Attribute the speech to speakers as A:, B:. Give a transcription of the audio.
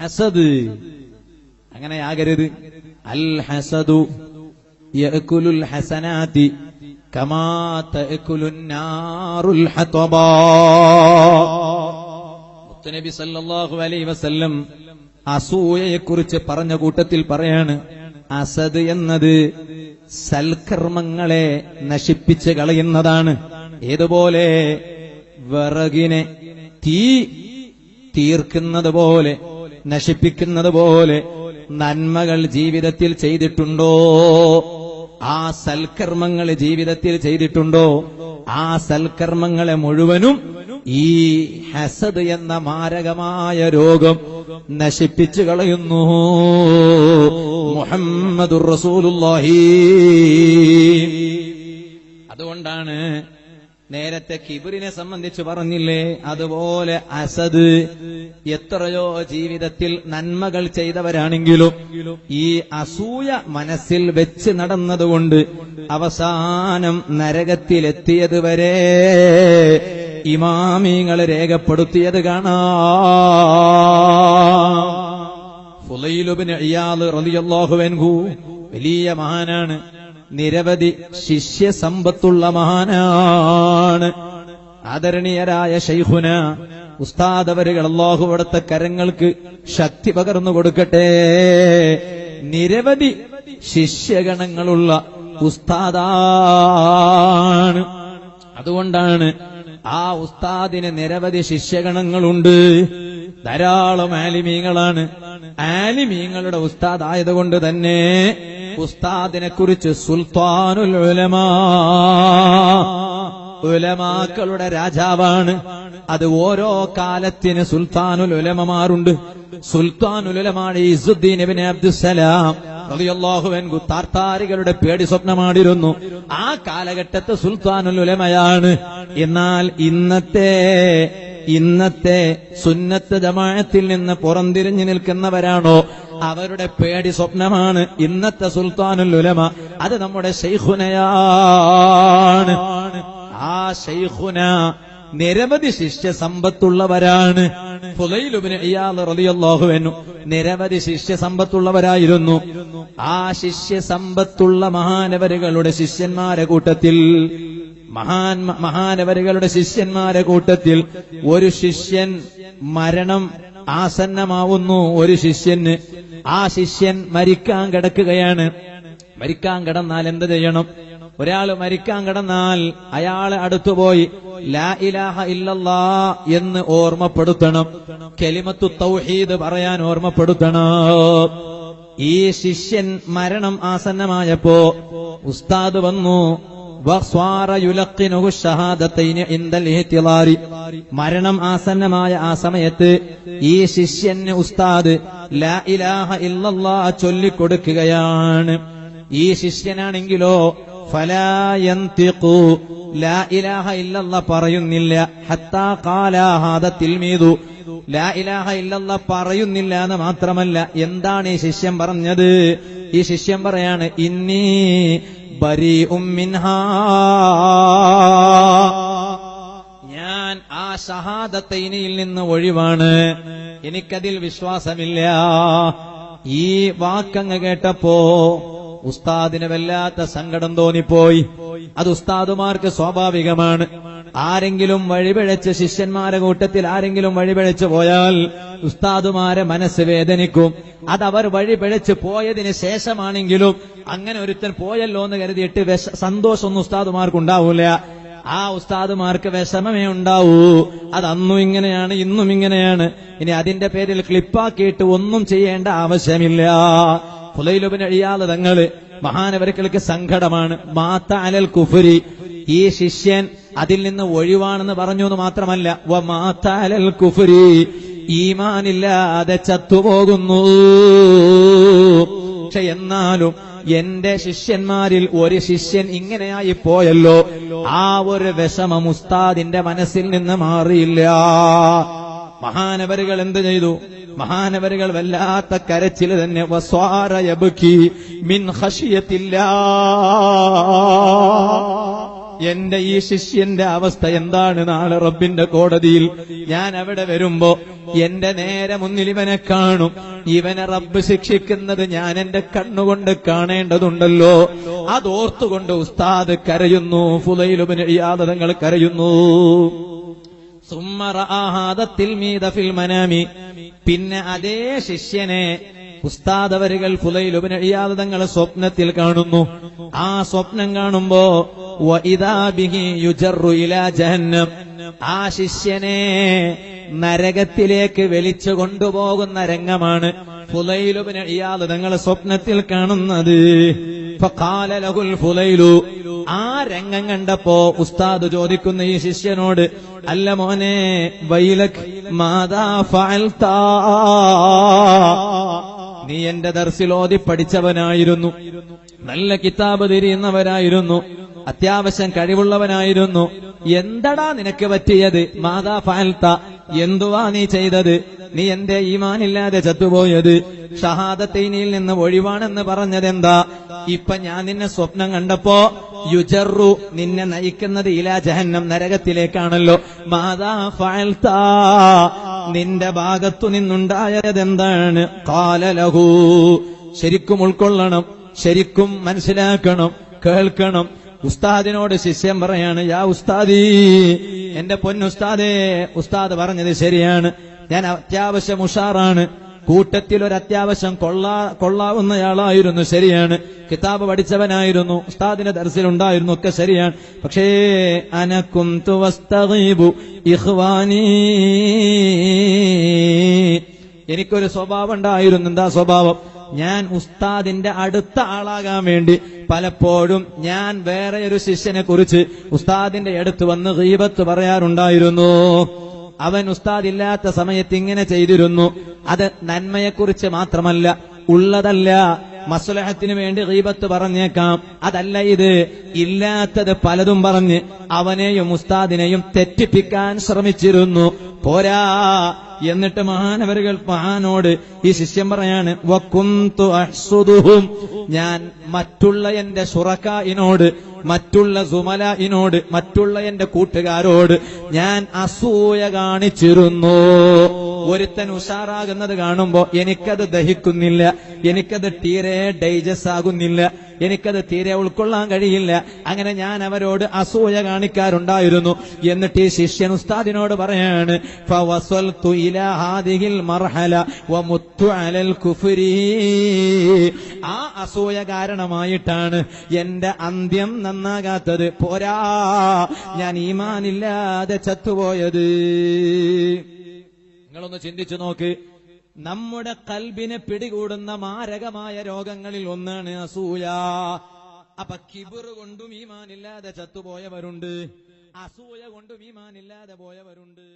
A: ഹസദ്. അങ്ങനെയാകരുത് അൽ ഹസദു യഅ്കുലുൽ ഹസനാതി കമാ തഅ്കുലുൻ നാറുൽ ഹതബാ. മുത്തുനബി സല്ലല്ലാഹു അലൈഹി വസല്ലം അസൂയയെക്കുറിച്ച് പറഞ്ഞ കൂട്ടത്തിൽ പറയാണ് അസദ് എന്നത് സൽക്കർമ്മങ്ങളെ നശിപ്പിച്ച് കളയുന്നതാണ്. ഏതുപോലെ? വിറകിനെ തീ തീർക്കുന്നത് പോലെ നശിപ്പിക്കുന്നത് പോലെ നന്മകൾ ജീവിതത്തിൽ ചെയ്തിട്ടുണ്ടോ? ആ സൽക്കർമ്മങ്ങൾ ജീവിതത്തിൽ ചെയ്തിട്ടുണ്ടോ? ആ സൽക്കർമ്മങ്ങളെ മുഴുവനും ഈ ഹസദ് എന്ന മാരകമായ രോഗം നശിപ്പിച്ചു കളയുന്നു. മുഹമ്മദുർ റസൂലുള്ളാഹി. അതുകൊണ്ടാണ് നേരത്തെ കിബിറിനെ സംബന്ധിച്ച് പറഞ്ഞില്ലേ? അതുപോലെ അസദ് എത്രയോ ജീവിതത്തിൽ നന്മകൾ ചെയ്തവരാണെങ്കിലും ഈ അസൂയ മനസ്സിൽ വെച്ച് നടന്നതുകൊണ്ട് അവസാനം നരകത്തിലെത്തിയതുവരെ ഇമാമിങ്ങൾ രേഖപ്പെടുത്തിയത് കാണാം. ഫുലൈലുബിന് ഇയാൾ റളിയല്ലാഹുവൻഹു വലിയ മഹാനാണ്. നിരവധി ശിഷ്യസമ്പത്തുള്ള മഹാനാണ്. ആദരണീയരായ ഷൈഖുന ഉസ്താദവരുകൾ അള്ളാഹു കരങ്ങൾക്ക് ശക്തി പകർന്നു കൊടുക്കട്ടെ. നിരവധി ശിഷ്യഗണങ്ങളുള്ള ഉസ്താദാണ്. അതുകൊണ്ടാണ് ആ ഉസ്താദിന് നിരവധി ശിഷ്യഗണങ്ങളുണ്ട്. ധാരാളം ആലിമീങ്ങളാണ്. ആലിമീങ്ങളുടെ ഉസ്താദായതുകൊണ്ട് തന്നെ ഉസ്താദിനെ കുറിച്ച് സുൽത്താനുൽ ഉലമാ. ഉലമാക്കളുടെ രാജാവാണ്. അത് ഓരോ കാലത്തിന് സുൽത്താനുൽ ഉലമമാരുണ്ട്. സുൽത്താനുൽ ഉലമാണ് ഇസുദ്ദീൻ ഇബ്നു അബ്ദുസലാം റളിയല്ലാഹു അൻഹു താർത്താരികളുടെ പേടി സ്വപ്നമാടിരുന്നു. ആ കാലഘട്ടത്തെ സുൽത്താനുൽ ഉലമയാണ്. എന്നാൽ ഇന്നത്തെ ഇന്നത്തെ സുന്നത്ത് ജമാഅത്തിൽ നിന്ന് പുറംതിരിഞ്ഞു നിൽക്കുന്നവരാണോ? അവരുടെ പേടി സ്വപ്നമാണ്. ഇന്നത്തെ സുൽത്താനുൽ ഉലമ അത് നമ്മുടെ ശൈഖുനയാണ്. ആ ശൈഖുന നിരവധി ശിഷ്യ സമ്പത്തുള്ളവരാണ്. നിരവധി ശിഷ്യ സമ്പത്തുള്ളവരായിരുന്നു. ആ ശിഷ്യ സമ്പത്തുള്ള മഹാനവരുകളുടെ ശിഷ്യന്മാരെ കൂട്ടത്തിൽ മഹാൻ മഹാനവരുകളുടെ ശിഷ്യന്മാരെ കൂട്ടത്തിൽ ഒരു ശിഷ്യൻ മരണം ആസന്നമാവുന്നു ഒരു ശിഷ്യന്. ആ ശിഷ്യൻ മരിക്കാൻ കിടക്കുകയാണ്. മരിക്കാൻ കിടന്നാൽ എന്ത് ചെയ്യണം? ഒരാൾ മരിക്കാൻ കിടന്നാൽ അയാളെ അടുത്തുപോയി ലാ ഇലാഹ ഇല്ലല്ലാ എന്ന് ഓർമ്മപ്പെടുത്തണം. കെലിമത്തു തൗഹീദ് പറയാൻ ഓർമ്മപ്പെടുത്തണം. ഈ ശിഷ്യൻ മരണം ആസന്നമായപ്പോ ഉസ്താദ് വന്നു മരണം ആസന്നമായ ആ സമയത്ത് ഈ ശിഷ്യന് ഉസ്താദ് ലാ ഇലാഹ ഇല്ലല്ലാ ചൊല്ലിക്കൊടുക്കുകയാണ്. ഈ ശിഷ്യനാണെങ്കിലോ ഫലായന്തിഖു ലാ ഇലാഹ ഇല്ലല്ലാ പറയുന്നില്ല. ഹത്താ കാലാഹാദ തിൽമീതു ലാ ഇലാഹ ഇല്ലല്ലാ പറയുന്നില്ല എന്ന് മാത്രമല്ല എന്താണ് ഈ ശിഷ്യൻ പറഞ്ഞത്? ഈ ശിഷ്യൻ പറയാണ് ഇന്നി ബരി ഉമ്മിൻഹ ഞാൻ ആ ഷഹാദത്തൈനയിൽ നിന്ന് ഒഴിവാണ്. എനിക്കതിൽ വിശ്വാസമില്ല. ഈ വാക്കങ്ങ് കേട്ടപ്പോ ഉസ്താദിന് വല്ലാത്ത സങ്കടം തോന്നിപ്പോയി. അത് ഉസ്താദുമാർക്ക് സ്വാഭാവികമാണ്. ആരെങ്കിലും വഴിപിഴച്ച് ശിഷ്യന്മാരെ കൂട്ടത്തിൽ ആരെങ്കിലും വഴിപിഴച്ചു പോയാൽ ഉസ്താദുമാരെ മനസ്സ് വേദനിക്കും. അതവർ വഴിപിഴച്ച് പോയതിന് ശേഷമാണെങ്കിലും അങ്ങനെ ഒരുത്തൻ പോയല്ലോ എന്ന് കരുതിയിട്ട് വിഷ- സന്തോഷമൊന്നും ഉസ്താദുമാർക്ക് ഉണ്ടാവൂല ആ ഉസ്താദുമാർക്ക് വിഷമമേ ഉണ്ടാവൂ. അത് അന്നും ഇങ്ങനെയാണ് ഇന്നും ഇങ്ങനെയാണ്. ഇനി അതിന്റെ പേരിൽ ക്ലിപ്പാക്കിയിട്ട് ഒന്നും ചെയ്യേണ്ട ആവശ്യമില്ല. ഫുലൈലുബിന് അഴിയാതെ തങ്ങൾ മഹാനവരക്കൾക്ക് സങ്കടമാണ്. മാത്ത അലൽ കുഫുരി. ഈ ശിഷ്യൻ അതിൽ നിന്ന് ഒഴിവാണെന്ന് പറഞ്ഞു എന്ന് മാത്രമല്ല കുഫുരി ഈമാനില്ലാതെ ചത്തുപോകുന്നു. പക്ഷെ എന്നാലും എന്റെ ശിഷ്യന്മാരിൽ ഒരു ശിഷ്യൻ ഇങ്ങനെയായി പോയല്ലോ. ആ ഒരു വിഷമം ഉസ്താദിന്റെ മനസ്സിൽ നിന്ന് മാറിയില്ല. മഹാനവരുകൾ എന്ത് ചെയ്തു? മഹാനവരുകൾ വല്ലാത്ത കരച്ചിൽ തന്നെ വസ്വാരയബുക്കി മിൻ ഖശിയത്തില്ലാ എന്റെ ഈ ശിഷ്യന്റെ അവസ്ഥ എന്താണ് നാളെ റബ്ബിന്റെ കോടതിയിൽ? ഞാൻ അവിടെ വരുമ്പോ എന്റെ നേരെ മുന്നിൽ ഇവനെ കാണും. ഇവനെ റബ്ബ് ശിക്ഷിക്കുന്നത് ഞാൻ എന്റെ കണ്ണുകൊണ്ട് കാണേണ്ടതുണ്ടല്ലോ. അതോർത്തുകൊണ്ട് ഉസ്താദ് കരയുന്നു ഫുലയിലുബിന് യാതങ്ങൾ കരയുന്നു. സുമ്മറ ആഹാദത്തിൽ ഫിൽ മനാമി. പിന്നെ അതേ ശിഷ്യനെ ഉസ്താദവരുകൾ ഉപനഴിയാതെ തങ്ങളെ സ്വപ്നത്തിൽ കാണുന്നു. ആ സ്വപ്നം കാണുമ്പോ ജഹന്നം. ആ ശിഷ്യനെ നരകത്തിലേക്ക് വലിച്ചു കൊണ്ടുപോകുന്ന രംഗമാണ് ഫുലൈലുബിന് തങ്ങളെ സ്വപ്നത്തിൽ കാണുന്നത്. ഫുലൈലു. ആ രംഗം കണ്ടപ്പോ ഉസ്താദ് ചോദിക്കുന്ന ഈ ശിഷ്യനോട് അല്ല മോനെ വൈലക് മാതാ ഫഅൽതാ? നീ എന്റെ ദർസിലോതി പഠിച്ചവനായിരുന്നു. നല്ല കിതാബ് തിരിയുന്നവരായിരുന്നു അത്യാവശ്യം കഴിവുള്ളവനായിരുന്നു. എന്തടാ നിനക്ക് പറ്റിയത്? മാതാ ഫാൽത്ത എന്തുവാ നീ ചെയ്തത്? നീ എന്റെ ഈമാനില്ലാതെ ചത്തുപോയത്. ഷഹാദത്തൈനിയിൽ നിന്ന് ഒഴിവാണെന്ന് പറഞ്ഞതെന്താ? ഇപ്പൊ ഞാൻ നിന്നെ സ്വപ്നം കണ്ടപ്പോ യുജറു നിന്നെ നയിക്കുന്നത് ഇലാ ജഹന്നം നരകത്തിലേക്കാണല്ലോ. മാതാ ഫഅൽത നിന്റെ ഭാഗത്തു നിന്നുണ്ടായതെന്താണ്? കാലലഹു. ശരിക്കും ഉൾക്കൊള്ളണം ശരിക്കും മനസ്സിലാക്കണം കേൾക്കണം. ഉസ്താദിനോട് ശിഷ്യം പറയാണ് യാ ഉസ്താദി എന്റെ പൊന്നുസ്താദേ ഉസ്താദ് പറഞ്ഞത് ശരിയാണ്. ഞാൻ അത്യാവശ്യം ഉഷാറാണ്. കൂട്ടത്തിൽ ഒരു അത്യാവശ്യം കൊള്ളാ കൊള്ളാവുന്നയാളായിരുന്നു ശരിയാണ്. കിതാബ് പഠിച്ചവനായിരുന്നു ഉസ്താദിന്റെ ദർസിലുണ്ടായിരുന്നു ഒക്കെ ശരിയാണ്. പക്ഷേ അനക്കും തുവസ്തഗീബു ഇഖ്വാനീ. എനിക്കൊരു സ്വഭാവം ഉണ്ടായിരുന്നു എന്താ സ്വഭാവം? ഞാൻ ഉസ്താദിന്റെ അടുത്ത ആളാകാൻ വേണ്ടി പലപ്പോഴും ഞാൻ വേറെ ഒരു ശിഷ്യനെ കുറിച്ച് ഉസ്താദിന്റെ അടുത്ത് വന്ന് ഗീബത്ത് പറയാറുണ്ടായിരുന്നു. അവൻ ഉസ്താദ് ഇല്ലാത്ത സമയത്ത് ഇങ്ങനെ ചെയ്തിരുന്നു. അത് നന്മയെക്കുറിച്ച് മാത്രമല്ല ഉള്ളതല്ല. മസുലഹത്തിന് വേണ്ടി റീബത്ത് പറഞ്ഞേക്കാം. അതല്ല ഇത്. ഇല്ലാത്തത് പലതും പറഞ്ഞ് അവനെയും ഉസ്താദിനെയും തെറ്റിപ്പിക്കാൻ ശ്രമിച്ചിരുന്നു. പോരാ. എന്നിട്ട് മഹാനവരുകൾ മഹാനോട് ഈ ശിഷ്യം പറയാണ് അഹ്സുദുഹും. ഞാൻ മറ്റുള്ള എന്റെ ഷുറക്കായിനോട് മറ്റുള്ള സുമലയിനോട് മറ്റുള്ള എന്റെ കൂട്ടുകാരോട് ഞാൻ അസൂയ കാണിച്ചിരുന്നു. ഒരുത്തൻ ഉഷാറാകുന്നത് കാണുമ്പോ എനിക്കത് ദഹിക്കുന്നില്ല എനിക്കത് തീരെ ഡൈജസ്റ്റ് ആകുന്നില്ല എനിക്കത് തീരെ ഉൾക്കൊള്ളാൻ കഴിയില്ല. അങ്ങനെ ഞാൻ അവരോട് അസൂയ കാണിക്കാറുണ്ടായിരുന്നു. എന്നിട്ട് ഈ ശിഷ്യൻ ഉസ്താദിനോട് പറയാണ് ആ അസൂയ കാരണമായിട്ടാണ് എന്റെ അന്ത്യം നന്നാകാത്തത്. പോരാ ഞാൻ ഈമാനില്ലാതെ ചത്തുപോയത്. നിങ്ങളൊന്ന് ചിന്തിച്ചു നോക്ക്. നമ്മുടെ കൽബിനെ പിടികൂടുന്ന മാരകമായ രോഗങ്ങളിൽ ഒന്നാണ് അസൂയ. അപ്പൊ കിബിർ കൊണ്ടും ഈമാനില്ലാതെ ചത്തുപോയവരുണ്ട്. അസൂയ കൊണ്ടും ഈമാനില്ലാതെ പോയവരുണ്ട്.